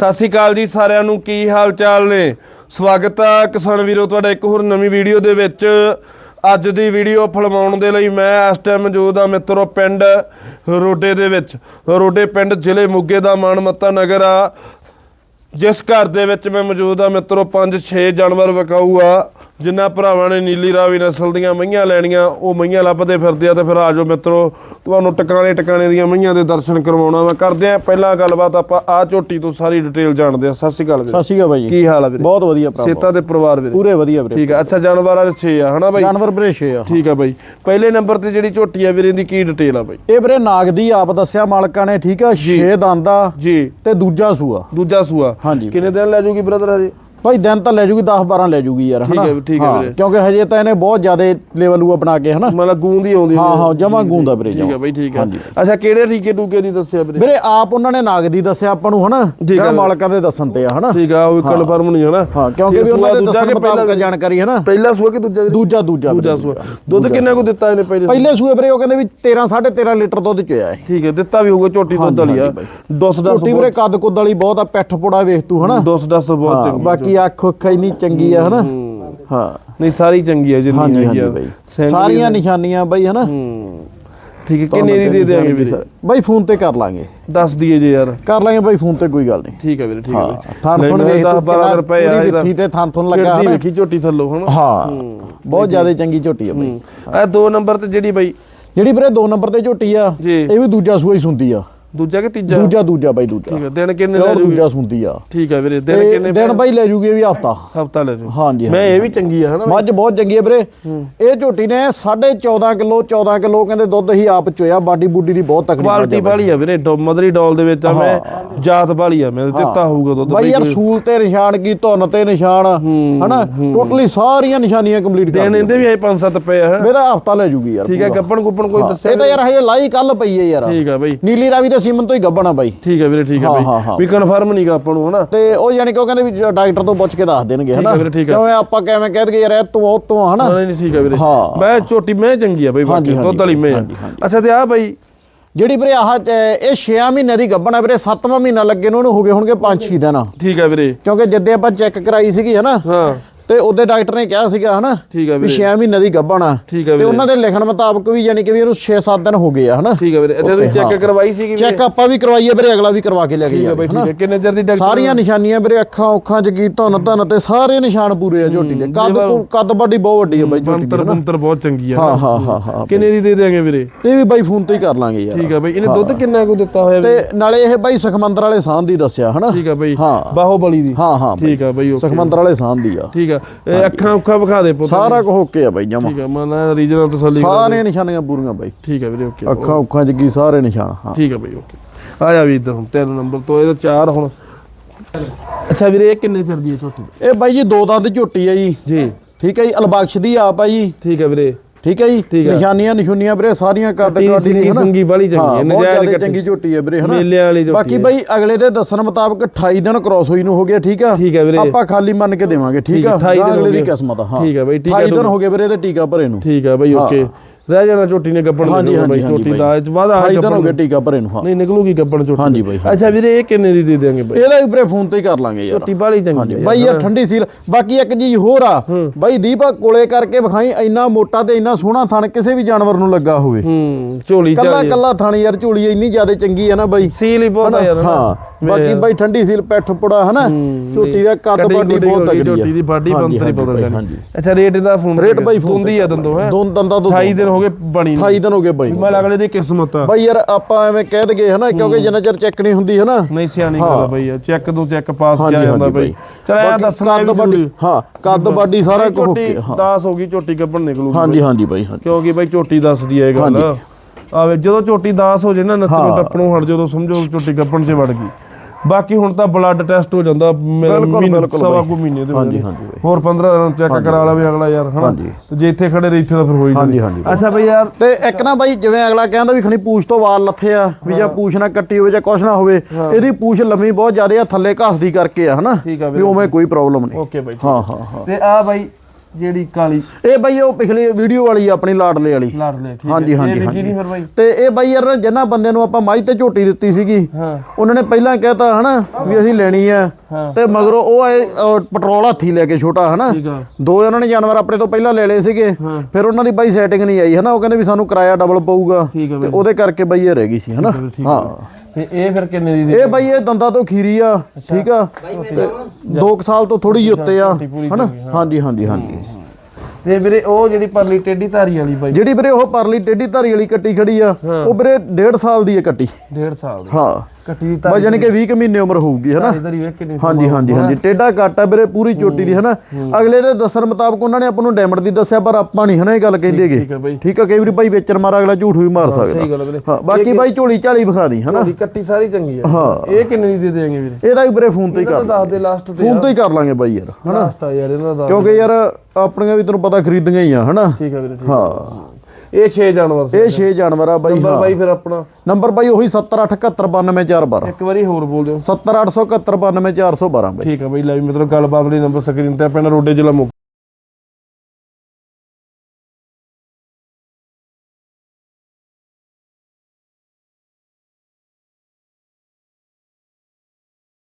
ਸਤਿ ਸ਼੍ਰੀ ਅਕਾਲ ਜੀ ਸਾਰਿਆਂ ਨੂੰ, ਕੀ ਹਾਲ ਚਾਲ ਨੇ? ਸਵਾਗਤ ਆ ਕਿਸਾਨ ਵੀਰੋ, ਤੁਹਾਡਾ ਇੱਕ ਹੋਰ ਨਵੀਂ ਵੀਡੀਓ ਦੇ ਵਿੱਚ। ਅੱਜ ਦੀ ਵੀਡੀਓ ਫਿਲਮਾਉਣ ਦੇ ਲਈ ਮੈਂ ਇਸ ਟਾਈਮ ਮੌਜੂਦ ਆ ਮਿੱਤਰੋ ਪਿੰਡ ਰੋਡੇ ਦੇ ਵਿੱਚ। ਰੋਡੇ ਪਿੰਡ ਜ਼ਿਲ੍ਹੇ ਮੋਗੇ ਦਾ ਮਾਨਮੱਤਾ ਨਗਰ ਆ। ਜਿਸ ਘਰ ਦੇ ਵਿੱਚ ਮੈਂ ਮੌਜੂਦ ਆ ਮਿੱਤਰੋ 5-6 ਜਾਨਵਰ ਵਿਕਾਊ ਆ। ਜਿਨ੍ਹਾਂ ਭਰਾਵਾਂ ਨੇ ਨੀਲੀ ਰਾਵੀ ਨਸਲ ਦੀਆਂ ਮਈਆਂ ਲੈਣੀਆਂ ਉਹ ਮਈਆਂ ਲੱਭਦੇ ਫਿਰਦੇ ਆ ਤੇ ਫਿਰ ਆਜੋ ਮਿੱਤਰੋ ਤੁਹਾਨੂੰ ਟਿਕਾਣੇ ਟਿਕਾਣੇ ਦੀਆਂ ਮਈਆਂ ਦੇ ਦਰਸ਼ਨ ਕਰਵਾਉਣਾ ਵਾ। ਕਰਦੇ ਆ ਪਹਿਲਾਂ ਗੱਲਬਾਤ ਆਪਾਂ ਆ ਝੋਟੀ ਤੋਂ ਸਾਰੀ ਡਿਟੇਲ ਜਾਣਦੇ ਆ ਸਤਿ ਸ਼੍ਰੀ ਅਕਾਲ ਵੀਰੇ। ਸਤਿ ਸ਼੍ਰੀ ਅਕਾਲ ਬਾਈ ਕੀ ਹਾਲ ਆ ਵੀਰੇ? ਬਹੁਤ ਵਧੀਆ ਭਰਾ ਸੇਤਾ ਦੇ ਪਰਿਵਾਰ ਵੀਰੇ। ਪੂਰੇ ਵਧੀਆ ਵੀਰੇ। ਠੀਕ ਆ। ਅੱਛਾ ਜਾਨਵਰਾਂ ਦੇ 6 ਆ ਹਨਾ ਬਾਈ? ਜਾਨਵਰ ਬਰੇਸ਼ੇ ਆ। ਠੀਕ ਆ ਬਾਈ। ਪਹਿਲੇ ਨੰਬਰ ਤੇ ਜਿਹੜੀ ਝੋਟੀ ਆ ਵੀਰੇ ਦੀ ਕੀ ਡਿਟੇਲ ਆ ਬਾਈ? ਇਹ ਵੀਰੇ ਨਾਗ ਦੀ ਆਪ ਦੱਸਿਆ ਮਾਲਕਾਂ ਨੇ ਠੀਕ ਆ? 6 ਦੰਦ ਆ ਜੀ। ਤੇ ਦੂਜਾ ਸੂਆ। ਦੂਜਾ ਸੂਆ। ਹਾਂਜੀ। ਕਿੰਨੇ ਦਿਨ ਲੈ ਜੂਗੀ ਬ੍ਰਦਰ ਹਜੇ? ਭਾਈ ਦਿਨ ਤਾਂ ਲੈ ਜੂਗੀ 10 12 ਲੈ ਜੂਗੀ ਯਾਰ ਹਨਾ? ਹੈ ਠੀਕ ਹੈ ਹਾਂ, ਵੀਰੇ। ਕਿਉਂਕਿ ਹਜੇ ਤਾਂ ਇਹਨੇ ਬਹੁਤ ਜ਼ਿਆਦਾ ਲੈਵਲ ਉਹ ਬਣਾ ਕੇ ਹਨਾ? ਮਤਲਬ ਗੂੰਦ ਹੀ ਆਉਂਦੀ ਹਾਂ। ਹਾਂ ਜਮਾ ਗੂੰਦਾ ਵੀਰੇ ਠੀਕ ਆ ਜਮਾਂ। ਬਾਈ ਠੀਕ ਆ ਹਾਂਜੀ। ਅੱਛਾ ਕਿਹੜੇ ਠੀਕੇ ਟੂਕੇ ਦੀ ਦੱਸਿਆ ਵੀਰੇ? ਵੀਰੇ ਆਪ ਉਹਨਾਂ ਨੇ ਨਾਗ ਦੀ ਦੱਸਿਆ ਆਪਾਂ ਨੂੰ ਹਨਾ? ਠੀਕ ਜਿਹੜਾ ਆ। ਮਾਲਕਾਂ ਦੇ ਦੱਸਣ ਤੇ ਆ ਹਨਾ? ਠੀਕ ਆ ਉਹ ਕਨਫਰਮ ਨਹੀਂ ਹੋਣਾ ਹਾਂ ਕਿਉਂਕਿ ਵੀ ਉਹਨਾਂ ਦੇ ਦੱਸਣ ਮੁਤਾਬਕ ਜਾਣਕਾਰੀ ਹੈ ਨਾ ਪਹਿਲਾ ਸੂਆ ਕਿ ਦੂਜਾ? ਦੂਜਾ ਦੂਜਾ ਦੂਜਾ ਸੂਆ। ਦੁੱਧ ਕਿੰਨਾ ਕੁ ਦਿੱਤਾ ਇਹਨੇ ਪਹਿਲੇ ਪਹਿਲੇ ਸੂਏ ਵੀਰੇ ਉਹ ਕਹਿੰਦੇ ਵੀ 13 13.5 ਲੀਟਰ ਦੁੱਧ ਚੋਇਆ ਹੈ ਠੀਕ ਹੈ ਦਿੱਤਾ ਵੀ ਹੋਊਗਾ ਝੋਟੀ ਦੁੱਧ ਵਾਲੀ ਆ। ਹਾਂਜੀ ਬਾਈ। ਦਸ ਦਸ ਝੋਟੀ ਵੀਰੇ ਕੱਦ ਕੁੱਦ ਵਾਲੀ ਬਹੁਤ ਆ ਪਿੱਠ ਪੁੜਾ ਵੇਖ ਤੂੰ ਹਨਾ? ਦਸ ਦਸ ਬਹੁਤ ਹਾਂ, ਚੰਗੀ ਬਾਕੀ ਅੱਖ ਉੱਖ ਇੰਨੀ ਚੰਗੀ ਆ ਹਨਾ? ਹੂੰ। ਹਾਂ। ਨਹੀਂ ਸਾਰੀ ਚੰਗੀ ਆ ਜਿੰਨੀ ਹੈਗੀ ਹਾਂਜੀ ਆ ਬਾਈ ਸਾਰੀਆਂ ਨਿਸ਼ਾਨੀਆਂ ਬਾਈ ਹਨਾ? ਹੂੰ। ਠੀਕ ਹੈ ਕਿੰਨੇ ਦੀ ਦੇ ਦੇਾਂਗੇ ਵੀਰੇ? ਬਾਈ ਫੋਨ ਤੇ ਕਰ ਲਾਂਗੇ। ਦੱਸ ਦਈਏ ਜੇ ਯਾਰ। ਕਰ ਲਾਂਗੇ ਬਾਈ ਫੋਨ ਤੇ ਕੋਈ ਗੱਲ ਨਹੀਂ। ਠੀਕ ਹੈ ਵੀਰੇ ਠੀਕ ਹੈ ਹਾਂ ਨਹੀਂ, ਥੁਣ ਮੈਂ ਵੇਖ ਦਸ ਤੂੰ 12 ਕਿੰਨਾ ਰੁਪਏ ਆ ਪੂਰੀ। ਵਿੱਥੀ ਤੇ ਥਾਂ ਥੁਣ ਲੱਗਾ ਹਨਾ? ਵੇਖੀ ਝੋਟੀ ਥੱਲੋਂ ਹਨਾ? ਹਾਂ ਬਹੁਤ ਜ਼ਿਆਦਾ ਚੰਗੀ ਝੋਟੀ ਆ ਬਾਈ। ਇਹ ਦੋ ਨੰਬਰ ਤੇ ਜਿਹੜੀ ਬਾਈ? ਜਿਹੜੀ ਵੀਰੇ 2 ਨੰਬਰ ਤੇ ਝੋਟੀ ਆ ਜੀ। ਇਹ ਵੀ ਦੂਜਾ ਸੂਆ ਹੀ ਸੁੰਦੀ ਆ। ਦੂਜਾ ਕਿ ਤੀਜਾ? ਦੂਜਾ ਦੂਜਾ ਬਾਈ ਦੂਜਾ। ਠੀਕ ਹੈ ਦਿਨ ਕਿੰਨੇ ਲੈ ਜੂਗੀ? ਦੂਜਾ ਸੁੰਦੀ ਆ। ਠੀਕ ਹੈ ਵੀਰੇ ਦਿਨ ਕਿੰਨੇ ਦਿਨ ਬਾਈ ਲੈ ਜੂਗੀ ਇਹ ਵੀ ਹਫਤਾ। ਹਫਤਾ ਲੈ ਜੂ ਹਾਂਜੀ ਮੈਂ ਇਹ ਵੀ ਚੰਗੀ ਆ ਹਨਾ ਮੱਝ ਬਹੁਤ ਚੰਗੀ ਹੈ ਵੀਰੇ। ਇਹ ਝੋਟੀ ਨੇ 14.5 ਕਿਲੋ 14 ਕਿਲੋ ਕਹਿੰਦੇ ਦੁੱਧ ਹੀ ਆਪ ਚੋਇਆ ਬਾਡੀ ਬੂਡੀ ਦੀ ਬਹੁਤ ਤਕੜੀ ਕੁਆਲਿਟੀ ਆ। ਵਾਲੀ ਆ ਵੀਰੇ ਡੋ- ਮਦਰੀ ਡੋਲ ਦੇ ਵਿੱਚ ਆ ਮੈਂ ਜਾਤ ਵਾਲੀ ਆ ਮੈਂ ਦਿੱਤਾ ਹੋਊਗਾ ਦੁੱਧ ਬਾਈ ਯਾਰ ਸੂਲ ਤੇ ਨਿਸ਼ਾਨ ਕੀ ਧੁਨ ਤੇ ਨਿਸ਼ਾਨ ਹਨਾ? ਟੋਟਲੀ ਸਾਰੀਆਂ ਨਿਸ਼ਾਨੀਆਂ ਕੰਪਲੀਟ ਕਰ ਦਿਨ ਇਹਦੇ ਵੀ ਆਏ ਪੰਜ ਸੱਤ ਪਏ ਆ। ਮੇਰਾ ਹਫਤਾ ਲੈ ਜੂਗੀ ਯਾਰ ਠੀਕ ਹੈ ਗੱਪਣ ਗੁੱਪਣ ਕੋਈ ਹਾਂ, ਦੱਸਿਆ ਇਹ ਤਾਂ ਯਾਰ ਹਜੇ ਲਾਈ ਕੱਲ ਪਈ ਹੈ ਯਾਰ। ਠੀਕ ਆ ਬਾਈ। ਨੀਲੀ ਰਾਵੀ ਤੇ ਸੀਮਨ ਤੋਂ ਹੀ ਗੱਬਣਾ ਬਾਈ। ਠੀਕ ਹੈ ਵੀਰੇ ਠੀਕ ਹੈ ਹਾਂ, ਬਾਈ ਹਾਂ, ਹਾਂ। ਵੀ ਕਨਫਰਮ ਨਹੀਂਗਾ ਆਪਾਂ ਨੂੰ ਹਨਾ? ਤੇ ਉਹ ਯਾਨੀ ਕਿ ਉਹ ਕਹਿੰਦੇ ਵੀ ਡਾਕਟਰ ਤੋਂ ਪੁੱਛ ਕੇ ਦੱਸ ਦੇਣਗੇ ਹਨਾ? ਹੈ। ਕਿਉਂ ਆਪਾਂ ਕਿਵੇਂ ਕਹਿ ਦਈਏ ਯਾਰ ਇਹ ਤੂੰ ਉਹ ਤੂੰ ਹਨਾ? ਨਹੀਂ ਨਹੀਂ ਠੀਕ ਹੈ ਵੀਰੇ। ਹਾਂ। ਮੈਂ ਛੋਟੀ ਮੈਂ ਚੰਗੀ ਆ ਬਾਈ ਬਾਕੀ ਦੁੱਧ ਵਾਲੀ ਮੈਂ। ਅੱਛਾ ਤੇ ਆ ਬਾਈ। ਜਿਹੜੀ ਵੀਰੇ ਆਹ ਇਹ 6 ਮਹੀਨੇ ਦੀ ਗੱਬਣਾ ਵੀਰੇ 7ਵਾਂ ਮਹੀਨਾ ਲੱਗੇ ਨੂੰ ਉਹਨੂੰ ਹੋ ਗਏ ਹੋਣਗੇ 5-6 ਦਿਨ। ਠੀਕ ਹੈ ਵੀਰੇ। ਕਿਉਂਕਿ ਜਿੱਦੇ ਆਪਾਂ ਚੈੱਕ ਕਰਾਈ ਸੀਗੀ ਹਨਾ? ਹਾਂ। ਤੇ ਉਹਦੇ ਡਾਕਟਰ ਨੇ ਕਿਹਾ ਸੀਗਾ ਹਨਾ ਠੀਕ ਹੈ ਵੀ ਵੀਰੇ। 6 ਮਹੀਨੇ ਦੀ ਗੱਭਣ ਹੈ ਤੇ ਉਹਨਾਂ ਦੇ ਲਿਖਣ ਮੁਤਾਬਕ ਵੀ ਯਾਨੀ ਕਿ ਵੀ ਇਹਨੂੰ 6-7 ਦਿਨ ਹੋ ਗਏ ਆ ਹਨਾ। ਠੀਕ ਹੈ ਵੀਰੇ। ਇਹਦੇ ਤੁਸੀਂ ਚੈੱਕ ਕਰਵਾਈ ਸੀਗੀ ਚੈੱਕ ਆਪਾਂ ਵੀ ਕਰਵਾਈਏ ਵੀਰੇ ਅਗਲਾ ਵੀ ਕਰਵਾ ਕੇ ਲੈ ਕੇ ਹੈ ਜਾਵੇ ਠੀਕ ਹੈ ਕਿੰਨੇ ਚਿਰ ਦੀ ਡਾਕਟਰ? ਸਾਰੀਆਂ ਨਿਸ਼ਾਨੀਆਂ ਵੀਰੇ ਅੱਖਾਂ ਉੱਖਾਂ ਚ ਕੀ ਧੁਨ ਧਨ ਤੇ ਸਾਰੇ ਨਿਸ਼ਾਨ ਪੂਰੇ ਆ ਝੋਟੀ ਦੇ। ਕੱਦ ਕੱਦ ਵੱਡੀ ਬਹੁਤ ਵੱਡੀ ਆ ਬਾਈ ਝੋਟੀ ਦੀ ਮੰਤਰ ਬਹੁਤ ਚੰਗੀ ਆ ਹਾਂ ਹਾਂ ਹਾਂ ਹਾਂ ਕਿੰਨੇ ਦੀ ਦੇ ਦੇਾਂਗੇ ਵੀਰੇ? ਤੇ ਵੀ ਬਾਈ ਫੋਨ ਤੇ ਹੀ ਕਰ ਲਾਂਗੇ ਯਾਰ। ਠੀਕ ਹੈ ਬਾਈ ਇਹਨੇ ਦੁੱਧ ਕਿੰਨਾ ਕੁ ਦਿੱਤਾ ਹੋਇਆ? ਤੇ ਨਾਲੇ ਇਹ ਬਾਈ ਸਖਮੰਦਰ ਵਾਲੇ ਸਾਹ ਦੀ ਦੱਸਿਆ ਹਨਾ। ਠੀਕ ਹੈ ਬਾਈ। ਹਾਂ। ਬਾਹੋਬਲੀ ਦੀ। ਹਾਂ ਹਾਂ ਠੀਕ ਹੈ ਬਾਈ। ਸਖਮੰਦਰ ਵਾਲੇ ਸਾਹ ਦੀ ਆ। ਠੀਕ ਹੈ ਇਹ ਅੱਖਾਂ ਉੱਖਾਂ ਵਿਖਾ ਦੇ ਪੁੱਤ ਸਾਰਾ ਕੁਝ ਓਕੇ ਆ ਬਾਈ ਜਮਾ। ਠੀਕ ਹੈ ਮੈਂ ਰੀਜਨਲ ਤਸੱਲੀ ਕਰ ਸਾਰੀਆਂ ਨਿਸ਼ਾਨੀਆਂ ਪੂਰੀਆਂ ਬਾਈ। ਠੀਕ ਹੈ ਵੀਰੇ ਓਕੇ ਅੱਖਾਂ ਉੱਖਾਂ ਚ ਕੀ ਸਾਰੇ ਨਿਸ਼ਾਨ ਹਾਂ। ਠੀਕ ਹੈ ਬਾਈ ਓਕੇ ਆ ਜਾ ਵੀ ਇੱਧਰ ਹੁਣ ਤਿੰਨ ਨੰਬਰ ਤੋਂ ਇਹਦਾ ਚਾਰ ਹੁਣ। ਅੱਛਾ ਵੀਰੇ ਇਹ ਕਿੰਨੇ ਚਿਰ ਦੀ ਹੈ ਝੋਟੀ ਇਹ ਬਾਈ ਜੀ ਦੋ ਦੰਦ ਝੋਟੀ ਆ ਜੀ। ਜੀ। ਠੀਕ ਹੈ ਜੀ ਅਲਬਖਸ਼ ਦੀ ਆਪ ਆ ਜੀ ਠੀਕ ਹੈ ਵੀਰੇ। ਠੀਕ ਹੈ ਜੀ। ਨਿਸ਼ਾਨੀਆਂ ਨਿਸ਼ੂਨੀਆਂ ਵੀਰੇ ਸਾਰੀਆਂ ਕੱਦ ਕਾਟੀ ਦੀ ਹਨਾ ਸੁੰਗੀ ਵਾਲੀ ਚੰਗੀ ਹੈ, ਨਜਾਇਜ਼ ਕੱਟੀ। ਚੰਗੀ ਝੋਟੀ ਹੈ ਵੀਰੇ ਹਨਾ ਮੇਲਿਆਂ ਵਾਲੀ ਝੋਟੀ ਬਾਕੀ। ਬਾਈ ਅਗਲੇ ਦੇ ਦੱਸਣ ਮੁਤਾਬਕ 28 ਦਿਨ ਕ੍ਰਾਸ ਹੋਈ ਨੂੰ ਹੋ ਗਿਆ ਠੀਕ ਆ ਠੀਕ ਹੈ ਵੀਰੇ। ਆਪਾਂ ਖਾਲੀ ਮੰਨ ਕੇ ਦੇਵਾਂਗੇ ਠੀਕ ਆ 28 ਜਾਂ ਦਿਨ ਅਗਲੇ ਦੀ। ਕਿਸਮਤ ਆ ਹਾਂ ਠੀਕ ਹੈ ਬਾਈ, ਟੀਕਾ 28 ਦਿਨ ਹੋ ਗਏ ਵੀਰੇ ਤੇ ਟੀਕਾ ਭਰੇ ਨੂੰ ਠੀਕ ਹੈ ਬਾਈ ਓਕੇ ਰਹਿ ਜਾਣਾ ਝੋਟੀ ਨੇ ਗੱਪਣ ਹਾਂਜੀ ਹਾਂਜੀ ਝੋਟੀ ਦਾ ਇਹ ਬਾਅਦ ਆ 28 ਦਿਨ ਹੋ ਟੀਕਾ ਭਰੇ ਨੂੰ ਹਾਂ। ਨਹੀਂ ਨਿਕਲੂਗੀ ਗੱਪਣ ਝੋਟੀ। ਹਾਂਜੀ ਬਾਈ। ਅੱਛਾ ਵੀਰੇ ਇਹ ਕਿੰਨੇ ਦੀ ਦੇ ਦੇਾਂਗੇ ਬਾਈ? ਇਹਦਾ ਵੀਰੇ ਫੋਨ ਤੇ ਹੀ ਕਰ ਲਾਂਗੇ ਯਾਰ। ਝੋਟੀ ਬਾਲੀ ਚੰਗੀ ਹੈ ਬਾਈ ਯਾਰ ਠੰਡੀ ਸੀਲ। ਬਾਕੀ ਇੱਕ ਚੀਜ਼ ਹੋਰ ਆ ਬਾਈ ਦੀਪ ਕੋਲੇ ਕਰਕੇ ਵਿਖਾਈ ਇੰਨਾ ਮੋਟਾ ਤੇ ਇੰਨਾ ਸੋਹਣਾ ਥਣ ਕਿਸੇ ਵੀ ਜਾਨਵਰ ਨੂੰ ਲੱਗਾ ਹੋਵੇ। ਹੂੰ ਝੋਲੀ ਕੱਲਾ ਚਾਲੀ ਕੱਲਾ ਥਣ ਯਾਰ ਝੋਲੀ ਇੰਨੀ ਜ਼ਿਆਦਾ ਚੰਗੀ ਆ ਨਾ ਬਾਈ। ਸੀਲ ਹੀ ਬਹੁਤ ਆ ਯਾਰ। ਹਾਂ ਬਾਕੀ ਬਾਈ ਠੰਡੀ ਸੀਲ ਪੈਠ ਪੁੜਾ ਹਨਾ? ਹੂੰ, ਝੋਟੀ ਦਾ ਕੱਦ ਬਾਡੀ ਬਹੁਤ ਹੋ ਤਗੜੀ ਆ। ਝੋਟੀ ਦੀ ਬਾਡੀ ਬੰਤਰੀ ਬਦਲ ਹਾਂਜੀ। ਅੱਛਾ ਰੇਟ ਦਾ ਫੋਨ ਰੇਟ ਬਾਈ ਫੋਨ ਹੁੰਦੀ ਆ ਦੰਦੋਂ ਹੈ? ਦੋ ਦੰਦਾਂ ਤੋਂ 28 ਦਿਨ ਹੋ ਗਏ ਬਣੀ ਨੂੰ। 28 ਦਿਨ ਹੋ ਗਏ ਬਣੀ ਮੈਂ ਅਗਲੇ ਦੀ ਕਿਸਮਤ ਆ। ਬਾਈ ਯਾਰ ਆਪਾਂ ਐਵੇਂ ਕਹਿ ਦਗੇ ਹਨਾ ਕਿਉਂਕਿ ਜਿੰਨਾ ਚਿਰ ਚੈੱਕ ਨਹੀਂ ਹੁੰਦੀ ਹਨਾ। ਨਹੀਂ ਸਿਆਣੀ ਹਾਂ। ਗੱਲ ਬਈ ਚੈੱਕ ਤੋਂ ਚੈੱਕ ਪਾਸ ਹਾਂਜੀ, ਕਿਆ ਜਾਂਦਾ ਹਾਂਜੀ ਬਈ। ਬਾਈ। ਚਲ ਬਾਕੀ ਦੱਸਣਾ ਕੱਦ ਬਾਡੀ ਹਾਂ ਕੱਦ ਬਾਡੀ ਸਾਰਾ ਕੁਝ ਝੋਟੀ ਓਕੇ ਹਾਂ। 10 ਹੋ ਗਈ ਝੋਟੀ ਗੱਭਣ ਨਿਕਲੂਗੀ ਹਾਂਜੀ ਹਾਂਜੀ ਬਾਈ ਹਾਂਜੀ। ਕਿਉਂਕਿ ਬਈ ਝੋਟੀ ਦੱਸਦੀ ਹੈ ਇਹ ਗੱਲ। ਹਾਂਜੀ। ਆਵੇ ਜਦੋਂ ਝੋਟੀ 10 ਹੋ ਜੇ ਨਾ ਨੱਚਣੋਂ ਟੱਪਣੋਂ ਹਟ ਜਦੋਂ ਸਮਝੋ ਝੋਟੀ ਗੱਭਣ 'ਚ ਵੜ ਗਈ। ਬਾਕੀ ਹੁਣ ਤਾਂ ਬਲੱਡ ਟੈਸਟ ਹੋ ਜਾਂਦਾ ਮੇਰਾ ਬਿਲਕੁਲ, ਮਹੀਨਾ ਬਿਲਕੁਲ ਸਵਾ ਬਾਈ। ਕੁ ਮਹੀਨੇ ਦੇ ਹਾਂਜੀ। ਹਾਂਜੀ ਬਾਈ। ਹੋਰ 15 ਦਿਨ ਚੈੱਕ ਕਰਾ ਲਵੇ ਅਗਲਾ ਯਾਰ ਹਨਾ ਹਾਂਜੀ। ਤੇ ਜੇ ਇੱਥੇ ਖੜੇ ਰਹੇ ਇੱਥੇ ਤਾਂ ਫਿਰ ਹੋਈ ਹਾਂਜੀ, ਹਾਂਜੀ ਬਾਈ। ਅੱਛਾ ਬਈ ਯਾਰ ਤੇ ਇੱਕ ਨਾ ਬਾਈ ਜਿਵੇਂ ਅਗਲਾ ਕਹਿੰਦਾ ਵੀ ਖਣੀ ਪੂਛ ਤੋਂ ਵਾਲ ਲੱਥੇ ਆ ਵੀ ਜਾਂ ਪੂਛ ਨਾ ਕੱਟੀ ਹੋਵੇ ਜਾਂ ਕੁਛ ਨਾ ਹੋਵੇ ਇਹਦੀ ਪੂਛ ਲੰਮੀ ਬਹੁਤ ਜ਼ਿਆਦਾ ਆ ਥੱਲੇ ਘਸਦੀ ਕਰਕੇ ਆ ਹਨਾ ਠੀਕ ਆ ਵੀ ਵੀਰੇ। ਉਵੇਂ ਕੋਈ ਪ੍ਰੋਬਲਮ ਨਹੀਂ ਓਕੇ ਬਾਈ ਹਾਂ ਹਾਂ ਹਾਂ ਤੇ ਆ ਬਾਈ ਜਿਹੜੀ ਕਾਲੀ। ਇਹ ਬਾਈ ਉਹ ਪਿਛਲੀ ਵੀਡੀਓ ਵਾਲੀ ਆ ਆਪਣੀ ਲਾਡਲੇ ਵਾਲੀ। ਲੜ ਲੈ ਠੀਕ ਹਾਂਜੀ ਹੈ। ਹਾਂਜੀ। ਹਾਂਜੀ ਬਾਈ ਤੇ ਇਹ ਬਾਈ ਯਾਰ ਜਿੰਨਾ ਬੰਦੇ ਨੂੰ ਆਪਾਂ ਮਾਈ ਤੇ ਝੋਟੀ ਦਿੱਤੀ ਸੀਗੀ ਹਾਂ। ਉਹਨਾਂ ਨੇ ਪਹਿਲਾਂ ਕਹਿਤਾ ਹਨਾ ਵੀ ਅਸੀਂ ਲੈਣੀ ਆ। ਤੇ ਮਗਰੋਂ ਉਹ ਆਏ ਪੈਟਰੋਲ ਹੱਥੀ ਲੈ ਕੇ ਛੋਟਾ ਹਨਾ। ਦੋ ਉਹਨਾਂ ਨੇ ਜਾਨਵਰ ਆਪਣੇ ਤੋਂ ਪਹਿਲਾਂ ਲੈ ਲਏ ਸੀਗੇ। ਫਿਰ ਉਹਨਾਂ ਦੀ ਬਾਈ ਸੈਟਿੰਗ ਨਹੀਂ ਆਈ ਹਨਾ। ਉਹ ਕਹਿੰਦੇ ਵੀ ਸਾਨੂੰ ਕਿਰਾਇਆ ਡਬਲ ਪਊਗਾ। ਤੇ ਉਹਦੇ ਕਰਕੇ ਬਾਈ ਇਹ ਰਹਿ ਗਈ ਸੀ ਹਨਾ। ਹਾਂ। ਤੇ ਇਹ ਫਿਰ ਕਿੰਨੇ ਦੀ ਇਹ ਬਾਈ ਇਹ ਦੰਦਾਂ ਤੋਂ ਖੀਰੀ ਆ ਠੀਕ ਆ। ਤੇ 2 ਸਾਲ ਤੋਂ ਥੋੜੀ ਜਿਹੀ ਉੱਤੇ ਆ ਹਨਾ। ਹਾਂਜੀ ਹਾਂਜੀ ਹਾਂਜੀ। ਤੇ ਵੀਰੇ ਉਹ ਜਿਹੜੀ ਪਰਲੀ ਟੇਢੀ ਧਾਰੀ ਵਾਲੀ ਬਾਈ? ਜਿਹੜੀ ਵੀਰੇ ਉਹ ਪਰਲੀ ਟੇਢੀ ਧਾਰੀ ਵਾਲੀ ਕੱਟੀ ਖੜੀ ਆ ਉਹ ਵੀਰੇ 1.5 ਸਾਲ ਦੀ ਹੈ ਕੱਟੀ। 1.5 ਸਾਲ ਦੀ। ਹਾਂ। ਕੱਟੀ ਦੀ ਬਸ ਧਾਰੀ ਜਾਨੀ ਕਿ 20 ਕੁ ਮਹੀਨੇ ਉਮਰ ਹੋਊਗੀ ਹਨਾ ਇਧਰ ਹੀ ਵੇਖ ਕਿੰਨੀ ਹਾਂਜੀ ਹਾਂਜੀ ਹਾਂਜੀ। ਟੇਡਾ ਕੱਟ ਆ ਵੀਰੇ ਪੂਰੀ ਚੋਟੀ ਦੀ ਹਨਾ ਅਗਲੇ ਦੇ ਦੱਸਣ ਮੁਤਾਬਕ ਉਹਨਾਂ ਨੇ ਆਪਾਂ ਨੂੰ ਡੈਮਟ ਦੀ ਦੱਸਿਆ ਪਰ ਆਪਾਂ ਨਹੀਂ ਹਨਾ ਇਹ ਗੱਲ ਠੀਕ ਹੈ ਬਾਈ। ਠੀਕ ਆ ਕਈ ਵਾਰੀ ਬਾਈ ਵੇਚਣ ਮਾਰਾ ਅਗਲਾ ਝੂਠ ਵੀ ਮਾਰ ਸਹੀ ਸਕਦਾ। ਗੱਲ ਆ ਵੀਰੇ। ਹਾਂ ਬਾਕੀ ਬਾਈ ਝੋਲੀ ਝਾਲੀ ਵਿਖਾ ਦੀ ਹਨਾ ਉਹਦੀ ਕੱਟੀ ਸਾਰੀ ਚੰਗੀ ਆ। ਹਾਂ। ਇਹ ਕਿੰਨੇ ਦੀ ਦੇ ਦੇਣਗੇ ਵੀਰੇ? ਇਹਦਾ ਵੀ ਵੀਰੇ ਫੋਨ ਤੇ ਹੀ ਇਹਦਾ ਕਰ ਦੱਸ ਦੇ ਲਾਸਟ ਤੇ ਫੋਨ ਤੇ ਹੀ ਕਰ ਲਾਂਗੇ ਬਾਈ ਯਾਰ ਹਨਾ ਲਾਸਟ ਆ ਯਾਰ ਇਹਨਾਂ ਦਾ ਕਿਉਂਕਿ ਯਾਰ ਆਪਣੀਆਂ ਵੀ ਤੈਨੂੰ ਪਤਾ ਖਰੀਦੀਆਂ ਹੀ ਆ ਹਨਾ ਠੀਕ ਹੈ ਵੀਰੇ ਠੀਕ ਹਾਂ। ਇਹ 6 ਜਾਨਵਰ ਸੀ ਇਹ 6 ਜਾਨਵਰ ਆ ਬਾਈ ਨੰਬਰ ਹਾਂ। ਬਾਈ ਫਿਰ ਆਪਣਾ। ਨੰਬਰ ਬਾਈ ਉਹੀ 7087192 ਇੱਕ ਵਾਰੀ ਹੋਰ ਬੋਲ ਦਿਓ। 7087192 ਬਾਈ। ਠੀਕ ਹੈ ਬਾਈ ਲੈ ਵੀ ਮਤਲਬ ਗੱਲਬਾਤ ਲਈ ਨੰਬਰ ਸਕਰੀਨ ਤੇ ਪੈਣਾ ਰੋਡੇ ਜ਼ਿਲ੍ਹਾ